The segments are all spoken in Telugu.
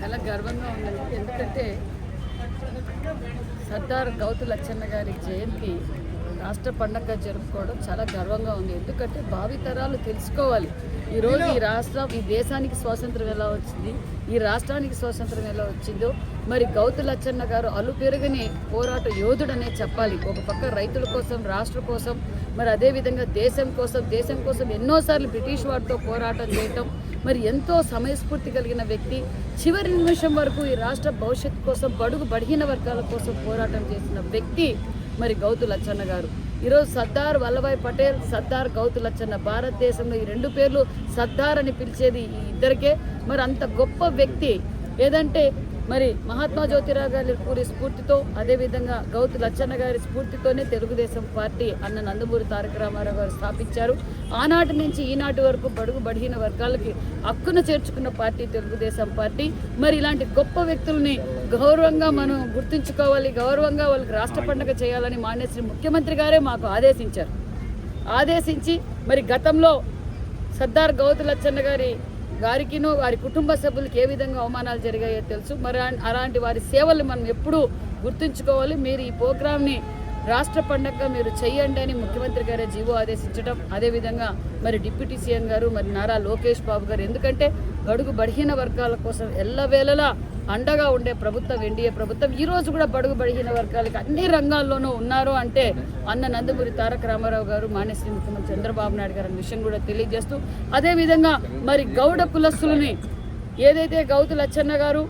చాలా గర్వంగా ఉందండి ఎందుకంటే సర్దార్ గౌతు లచ్చన్న గారి జయంతి రాష్ట్ర పండగగా జరుపుకోవడం చాలా గర్వంగా ఉంది. ఎందుకంటే భావితరాలు తెలుసుకోవాలి. ఈరోజు ఈ రాష్ట్రం ఈ దేశానికి స్వాతంత్రం ఎలా వచ్చింది ఈ రాష్ట్రానికి స్వాతంత్రం ఎలా వచ్చిందో మరి గౌతు లచ్చన్న గారు అలు పెరుగని పోరాట యోధుడనే చెప్పాలి. ఒక పక్క రైతుల కోసం రాష్ట్ర కోసం మరి అదేవిధంగా దేశం కోసం దేశం కోసం ఎన్నోసార్లు బ్రిటిష్ వారితో పోరాటం చేయటం మరి ఎంతో సమయస్ఫూర్తి కలిగిన వ్యక్తి చివరి నిమిషం వరకు ఈ రాష్ట్ర భవిష్యత్తు కోసం బడుగు బడిగిన వర్గాల కోసం పోరాటం చేసిన వ్యక్తి మరి గౌతు లచ్చన్న గారు. ఈరోజు సర్దార్ వల్లభాయ్ పటేల్ సర్దార్ గౌతు లచ్చన్న భారతదేశంలో ఈ రెండు పేర్లు సర్దార్ అని పిలిచేది ఈ ఇద్దరికే. మరి అంత గొప్ప వ్యక్తి ఏదంటే మరి మహాత్మా జ్యోతిరావు గారి పూరి స్ఫూర్తితో అదేవిధంగా గౌతు లచ్చన్న గారి స్ఫూర్తితోనే తెలుగుదేశం పార్టీ అన్న నందమూరి తారక రామారావు గారు స్థాపించారు. ఆనాటి నుంచి ఈనాటి వరకు బడుగు బడిహీన వర్గాలకి హక్కును చేర్చుకున్న పార్టీ తెలుగుదేశం పార్టీ. మరి ఇలాంటి గొప్ప వ్యక్తుల్ని గౌరవంగా మనం గుర్తుంచుకోవాలి గౌరవంగా వాళ్ళకి రాష్ట్ర పండుగ చేయాలని మానేశ్రీ ముఖ్యమంత్రి గారే మాకు ఆదేశించారు. ఆదేశించి మరి గతంలో సర్దార్ గౌతు లచ్చన్న గారి వారికినో వారి కుటుంబ సభ్యులకి ఏ విధంగా అవమానాలు జరిగాయో తెలుసు. మరి అలాంటి వారి సేవలు మనం ఎప్పుడూ గుర్తుంచుకోవాలి. మీరు ఈ ప్రోగ్రామ్ని రాష్ట్ర పండగగా మీరు చేయండి అని ముఖ్యమంత్రి గారు జీవో ఆదేశించడం అదేవిధంగా మరి డిప్యూటీ సీఎం గారు మరి నారా లోకేష్ బాబు గారు. ఎందుకంటే గడుగు బడిహీన వర్గాల కోసం ఎల్లవేళలా అండగా ఉండే ప్రభుత్వం ఎన్డీఏ ప్రభుత్వం ఈ రోజు కూడా బడుగు బడిగిన వర్గాలకి అన్ని రంగాల్లోనూ ఉన్నారు అంటే అన్న నందమూరి తారక రామారావు గారు మానేశ్రీ ముఖ్యమంత్రి చంద్రబాబు నాయుడు గారు అనే విషయం కూడా తెలియజేస్తూ అదేవిధంగా మరి గౌడ కులస్తులని ఏదైతే గౌతు లచ్చన్న గారు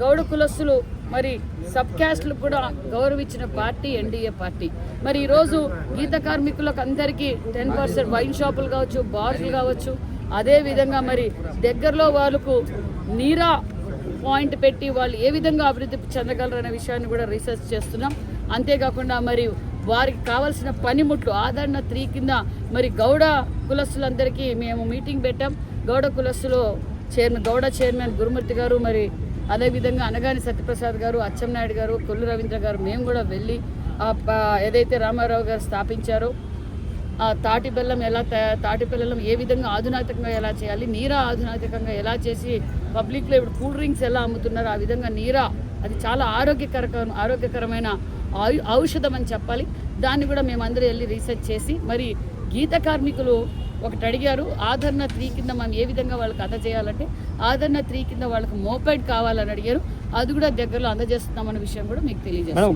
గౌడ కులస్తులు మరి సబ్ క్యాస్ట్లు కూడా గౌరవించిన పార్టీ ఎన్డీఏ పార్టీ. మరి ఈరోజు గీత కార్మికులకు అందరికీ టెన్ పర్సెంట్ వైన్ షాపులు కావచ్చు బార్లు కావచ్చు అదే విధంగా మరి దగ్గరలో వాళ్ళకు నీరా పాయింట్ పెట్టి వాళ్ళు ఏ విధంగా అభివృద్ధి చెందగలరు అనే విషయాన్ని కూడా రీసెర్చ్ చేస్తున్నాం. అంతేకాకుండా మరి వారికి కావాల్సిన పనిముట్లు ఆదరణ త్రీ కింద మరి గౌడ కులస్తులందరికీ మేము మీటింగ్ పెట్టాం. గౌడ కులస్తులు చైర్మన్ గౌడ చైర్మన్ గురుమూర్తి గారు మరి అదేవిధంగా అనగాని సత్యప్రసాద్ గారు అచ్చెన్నాయుడు గారు కొల్లు రవీంద్ర గారు మేము కూడా వెళ్ళి ఏదైతే రామారావు గారు స్థాపించారో తాటి బెల్లం ఎలా తాటి బెల్లం ఏ విధంగా ఆధునాతికంగా ఎలా చేయాలి నీరా ఆధునాతికంగా ఎలా చేసి పబ్లిక్లో ఇప్పుడు కూల్ డ్రింక్స్ ఎలా అమ్ముతున్నారు ఆ విధంగా నీరా అది చాలా ఆరోగ్యకర ఆరోగ్యకరమైన ఆయు ఔషధం అని చెప్పాలి. దాన్ని కూడా మేమందరూ వెళ్ళి రీసెర్చ్ చేసి మరి గీత కార్మికులు ఒకటి అడిగారు ఆదరణ త్రీ కింద మనం ఏ విధంగా వాళ్ళకి అందజేయాలంటే ఆదరణ త్రీ కింద వాళ్ళకి మోపెడ్ కావాలని అడిగారు. అది కూడా దగ్గరలో అందజేస్తున్నామన్న విషయం కూడా మీకు తెలియజేస్తాం